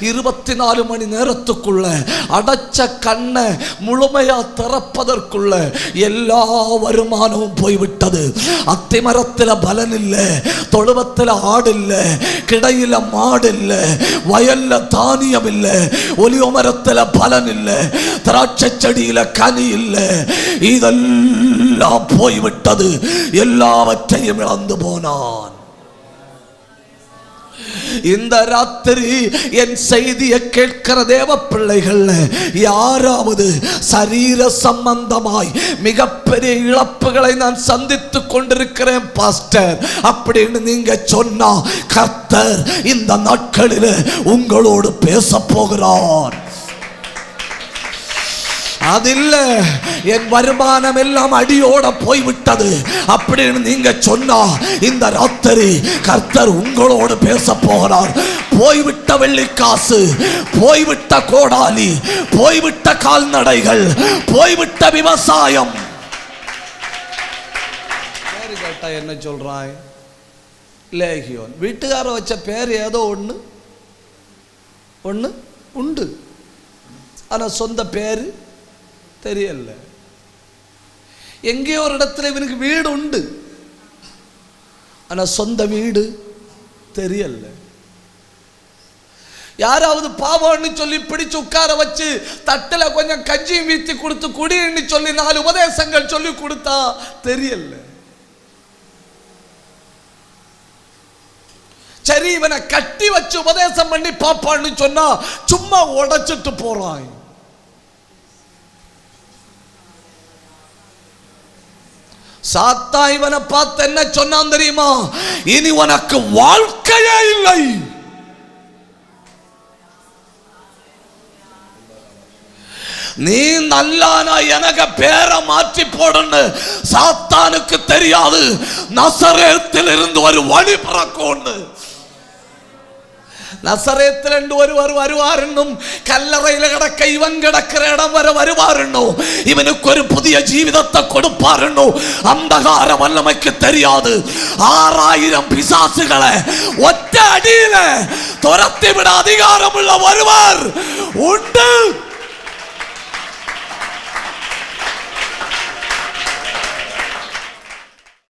இருபத்தினாலு மணி நேரத்துக்குள்ள அடைச்ச கண்ணை முழுமையா திறப்பதற்குள்ள எல்லா வருமானமும் போய்விட்டது. அத்திமரத்தில் பலன் இல்லை தொழுவத்தில் ஆடு இல்லை கிடையில மாடு இல்லை வயல்ல தானியம் இல்லை ஒலிவ மரத்தில் பலன் இல்லை திராட்சை செடியில கனி இல்லை. இதெல்லாம் போய்விட்டது. எல்லாவற்றையும் இழந்து போனான். இந்த ராத்திரி என் செய்தியை கேட்கிற தேவ பிள்ளைகள் யாராவது சரீர சம்பந்தமாய் மிகப்பெரிய இழப்புகளை நான் சந்தித்துக் கொண்டிருக்கிறேன் பாஸ்டர். அப்படின்னு நீங்க சொன்னா கர்த்தர் இந்த நாட்களில் உங்களோடு பேச போகிறார். அதில்ல என் வருமானம் எல்லாம் அடியோட போய்விட்டது. அப்படின்னு நீங்க சொன்னா இந்த ராத்திரி கர்த்தர் உங்களோடு பேச போகிறார். போய்விட்ட வெள்ளிக்காசு போய்விட்ட கோடாலி போய்விட்ட கால்நடைகள் போய்விட்ட விவசாயம். பேரு கேட்டா என்ன சொல்றாய்? லேகியோன். வீட்டுக்கார வச்ச பேர் ஏதோ ஒண்ணு? ஒண்ணு? உண்டு. ஆனா சொந்த பேரு? தெரியல. எங்கேயோ ஒரு இடத்துல இவனுக்கு வீடு உண்டு. ஆனா சொந்த வீடு தெரியல. யாராவது பாவம்னு சொல்லி பிடிச்சு உட்கார வச்சு தட்டுல கொஞ்சம் கஞ்சியும் வீத்தி கொடுத்து குடின்னு சொல்லி நாலு உபதேசங்கள் சொல்லி கொடுத்தா தெரியல. சரி இவனை கட்டி வச்சு உபதேசம் பண்ணி பாப்பான்னு சொன்னா சும்மா உடைச்சிட்டு போறான். சாத்தா இவனை பார்த்து என்ன சொன்னான் தெரியுமா? இனி உனக்கு வாழ்க்கையே இல்லை. நீ நல்லானா எனக்கு பேரை மாற்றி போடன்னு சாத்தானுக்கு தெரியாது. நசரத்தில் இருந்து ஒரு வழி பிறக்கும்னு. നസറയത്തിലുണ്ട് ഒരുവർ വരുവാറുണ്ടും കല്ലറയിൽ കിടക്ക ഇവൻ കിടക്കിற ഇടം വരെ വരുവാറുണ്ടോ ഇവനൊക്കൊരു പുതിയ ജീവിതത്തെ കൊടുപ്പാറുണ്ടോ അന്ധകാരം വല്ലമയ്ക്ക് തെരിയാതെ. ആറായിരം പിശാസുകളെ ഒറ്റ അടിയിലെ തുരത്തിവിട അധികാരമുള്ള ഒരുവർ ഉണ്ട്.